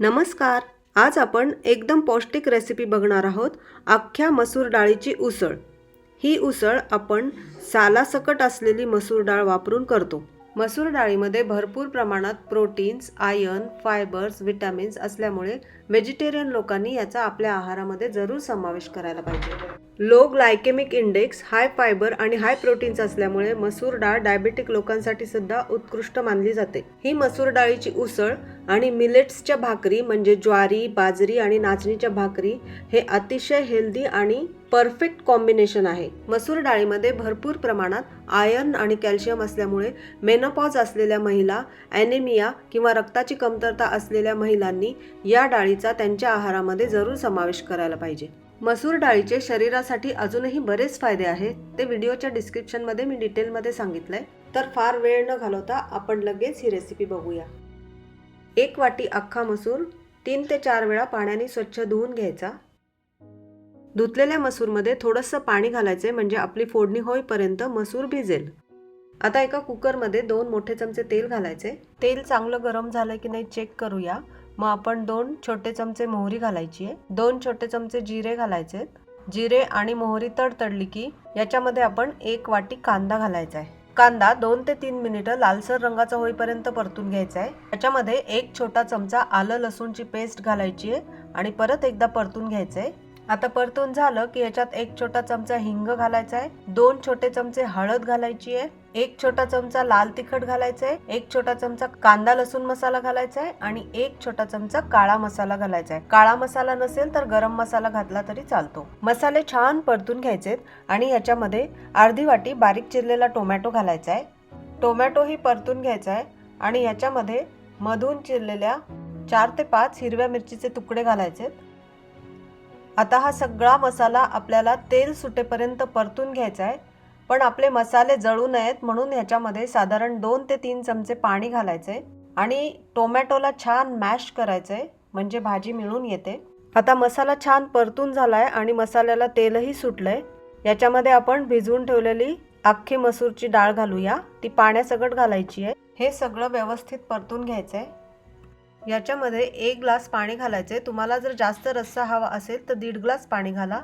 नमस्कार. आज आपण एकदम पौष्टिक रेसिपी बघणार आहोत. अख्ख्या मसूर डाळीची उसळ. ही उसळ आपण सालासकट असलेली मसूर डाळ वापरून करतो. मसूर डाळीमध्ये भरपूर प्रमाणात प्रोटीन्स आयर्न फायबर्स व्हिटॅमिन्स असल्यामुळे व्हेजिटेरियन लोकांनी याचा आपल्या आहारामध्ये जरूर समावेश करायला पाहिजे. Low glycaemic index high fibre आणि हाय प्रोटीन्स असल्यामुळे मसूर डाळ डायबेटिक लोकांसाठी सुद्धा उत्कृष्ट मानली जाते. ही मसूर डाळीची उसळ आणि मिलेट्सच्या भाकरी म्हणजे ज्वारी बाजरी आणि नाचणीच्या भाकरी हे अतिशय हेल्दी आणि परफेक्ट कॉम्बिनेशन आहे. मसूर डाळीमध्ये भरपूर प्रमाणात आयर्न आणि कॅल्शियम असल्यामुळे मेनोपॉज असलेल्या महिला ॲनेमिया किंवा रक्ताची कमतरता असलेल्या महिलांनी या डाळीचा त्यांच्या आहारामध्ये जरूर समावेश करायला पाहिजे. मसूर डाळीचे शरीरासाठी अजूनही बरेच फायदे आहेत. ते व्हिडिओच्या डिस्क्रिप्शनमध्ये मी डिटेलमध्ये सांगितलंय. तर फार वेळ न घालवता आपण लगेच ही रेसिपी बघूया. एक वाटी अख्खा मसूर तीन ते चार वेळा पाण्याने स्वच्छ धुवून घ्यायचा. धुतलेल्या मसूरमध्ये थोडंसं पाणी घालायचे म्हणजे आपली फोडणी होईपर्यंत मसूर भिजेल. आता एका कुकरमध्ये दोन मोठे चमचे तेल घालायचे तेल चांगलं गरम झालं की नाही चेक करूया. मग आपण दोन छोटे चमचे मोहरी घालायची आहे. दोन छोटे चमचे जिरे घालायचे जिरे आणि मोहरी तडतडली की याच्यामध्ये आपण एक वाटी कांदा घालायचा आहे. कांदा दोन ते तीन मिनिटं लालसर रंगाचा होईपर्यंत परतून घ्यायचा आहे. त्याच्यामध्ये एक छोटा चमचा आलं लसूणची पेस्ट घालायची आहे आणि परत एकदा परतून घ्यायचं आहे. आता परतून झालं की याच्यात एक छोटा चमचा हिंग घालायचा आहे. दोन छोटे चमचे हळद घालायची आहे. एक छोटा चमचा लाल तिखट घालायचा आहे एक छोटा चमचा कांदा लसूण मसाला घालायचा आहे आणि एक छोटा चमचा काळा मसाला घालायचा आहे काळा मसाला नसेल तर गरम मसाला घातला तरी चालतो. मसाले छान परतून घ्यायचेत आणि याच्यामध्ये अर्धी वाटी बारीक चिरलेला टोमॅटो घालायचा आहे टोमॅटो ही परतून घ्यायचा आहे आणि याच्यामध्ये मधून चिरलेल्या चार ते पाच हिरव्या मिरचीचे तुकडे घालायचे आहेत आता हा सगळा मसाला आपल्याला तेल सुटेपर्यंत परतून घ्यायचा आहे पण आपले मसाले जळू नयेत म्हणून ह्याच्यामध्ये साधारण दोन ते तीन चमचे पाणी घालायचे आणि टोमॅटोला छान मॅश करायचंय म्हणजे भाजी मिळून येते. आता मसाला छान परतून झालाय आणि मसाल्याला तेलही सुटलंय. याच्यामध्ये आपण भिजवून ठेवलेली अख्खी मसूरची डाळ घालूया. ती पाण्यासकट घालायची आहे. हे सगळं व्यवस्थित परतून घ्यायचंय. याच्यामध्ये एक ग्लास पाणी घालायचे तुम्हाला जर जास्त रस्सा हवा असेल तर दीड ग्लास पाणी घाला.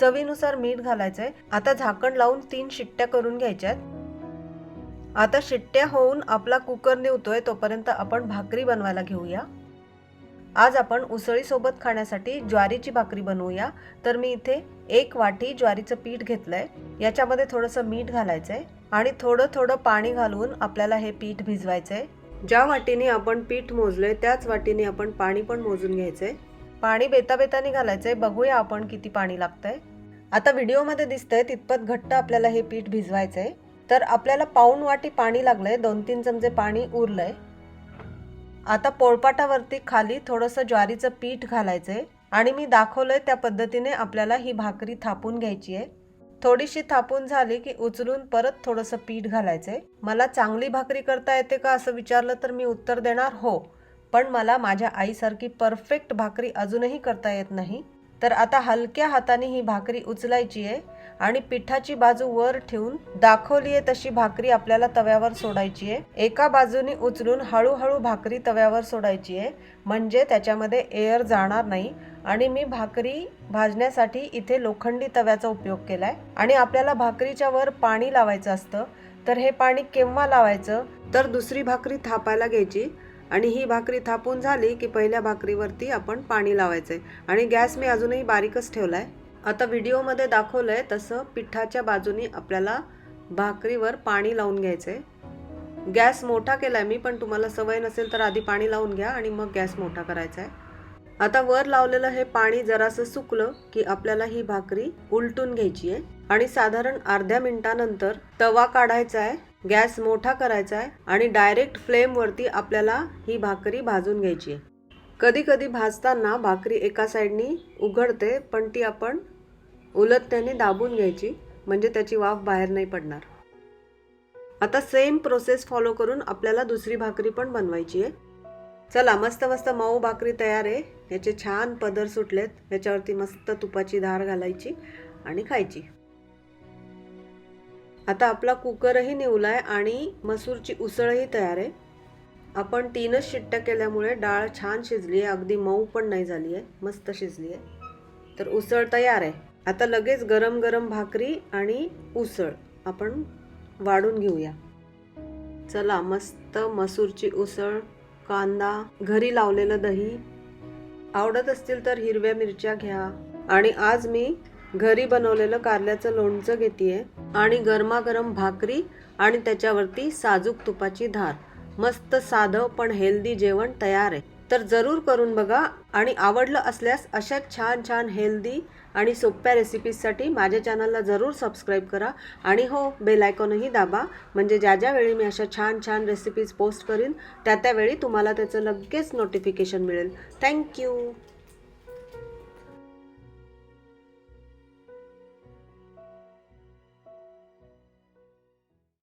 चवीनुसार मीठ घालायचंय. आता झाकण लावून तीन शिट्ट्या करून घ्यायच्यात. आता शिट्ट्या होऊन आपला कुकर निवतोय तोपर्यंत आपण भाकरी बनवायला घेऊया. आज आपण उसळीसोबत खाण्यासाठी ज्वारीची भाकरी बनवूया. तर मी इथे एक वाटी ज्वारीचं पीठ घेतलंय. याच्यामध्ये थोडंसं मीठ घालायचंय आणि थोडं थोडं पाणी घालून आपल्याला हे पीठ भिजवायचंय. ज्या वाटीने आपण पीठ मोजलंय त्याच वाटीने आपण पाणी पण मोजून घ्यायचंय. पाणी बेताबेताने घालायचं घालायचंय. बघूया आपण किती पाणी लागतंय. आता व्हिडिओमध्ये दिसतंय तितपत घट्ट आपल्याला हे पीठ भिजवायचंय. तर आपल्याला पाऊण वाटी पाणी लागलंय. दोन तीन चमचे पाणी उरलंय. आता पोळपाटावरती खाली थोडंसं ज्वारीचं पीठ घालायचंय. आणि मी दाखवलंय त्या पद्धतीने आपल्याला ही भाकरी थापून घ्यायची आहे थोडीशी थापून झाली की उचलून परत थोडंसं पीठ घालायचंय. मला चांगली भाकरी करता येते का असं विचारलं तर मी उत्तर देणार. हो पण मला माझ्या आईसारखी परफेक्ट भाकरी अजूनही करता येत नाही. तर आता हलक्या हाताने ही भाकरी उचलायची आहे आणि पिठाची बाजू वर ठेवून दाखवली आहे तशी भाकरी आपल्याला तव्यावर सोडायची आहे. एका बाजूने उचलून हळूहळू भाकरी तव्यावर सोडायची आहे. म्हणजे त्याच्यामध्ये एअर जाणार नाही. आणि मी भाकरी भाजण्यासाठी इथे लोखंडी तव्याचा उपयोग केलाय. आणि आपल्याला भाकरीच्या वर पाणी लावायचं असतं. तर हे पाणी केव्हा लावायचं? तर दुसरी भाकरी थापायला घ्यायची. आणि ही भाकरी थापून झाली की पहिल्या भाकरीवरती आपण पाणी लावायचं आहे आणि गॅस मी अजूनही बारीकच ठेवला आहे आता व्हिडिओमध्ये दाखवलं आहे तसं पिठाच्या बाजूनी आपल्याला भाकरीवर पाणी लावून घ्यायचं आहे गॅस मोठा केला आहे मी पण तुम्हाला सवय नसेल तर आधी पाणी लावून घ्या आणि मग गॅस मोठा करायचा आहे आता वर लावलेलं हे पाणी जरासं सुकलं की आपल्याला ही भाकरी उलटून घ्यायची आहे आणि साधारण अर्ध्या मिनिटानंतर तवा काढायचा आहे गॅस मोठा करायचा आहे आणि डायरेक्ट फ्लेमवरती आपल्याला ही भाकरी भाजून घ्यायची आहे. कधी कधी भाजताना भाकरी एका साईडनी उघडते पण ती आपण उलटत्याने दाबून घ्यायची म्हणजे त्याची वाफ बाहेर नाही पडणार. आता सेम प्रोसेस फॉलो करून आपल्याला दुसरी भाकरी पण बनवायची आहे. चला मस्त मस्त मऊ भाकरी तयार आहे. याचे छान पदर सुटलेत. याच्यावरती मस्त तुपाची धार घालायची आणि खायची. आता आपला कुकरही निवलाय आणि मसूरची उसळही तयार आहे. आपण तीनच शिट्ट्या केल्यामुळे डाळ छान शिजली आहे अगदी मऊ पण नाही झाली आहे मस्त शिजली आहे तर उसळ तयार आहे. आता लगेच गरम गरम भाकरी आणि उसळ आपण वाढून घेऊया. चला मस्त मसूरची उसळ कांदा घरी लावलेलं दही. आवडत असतील तर हिरव्या मिरच्या घ्या. आणि आज मी घरी बनवलेलं कारल्याचं लोणचं घेते आहे आणि गरमागरम भाकरी आणि त्याच्यावरती साजूक तुपाची धार. मस्त साधं पण हेल्दी जेवण तयार आहे. तर जरूर करून बघा आणि आवडलं असल्यास अशा छान छान हेल्दी आणि सोप्या रेसिपीजसाठी माझ्या चॅनलला जरूर सबस्क्राईब करा. आणि हो बेल आयकॉनही दाबा. म्हणजे ज्या ज्या वेळी मी अशा छान छान रेसिपीज पोस्ट करीन त्या त्यावेळी तुम्हाला त्याचं लगेच नोटिफिकेशन मिळेल. थँक्यू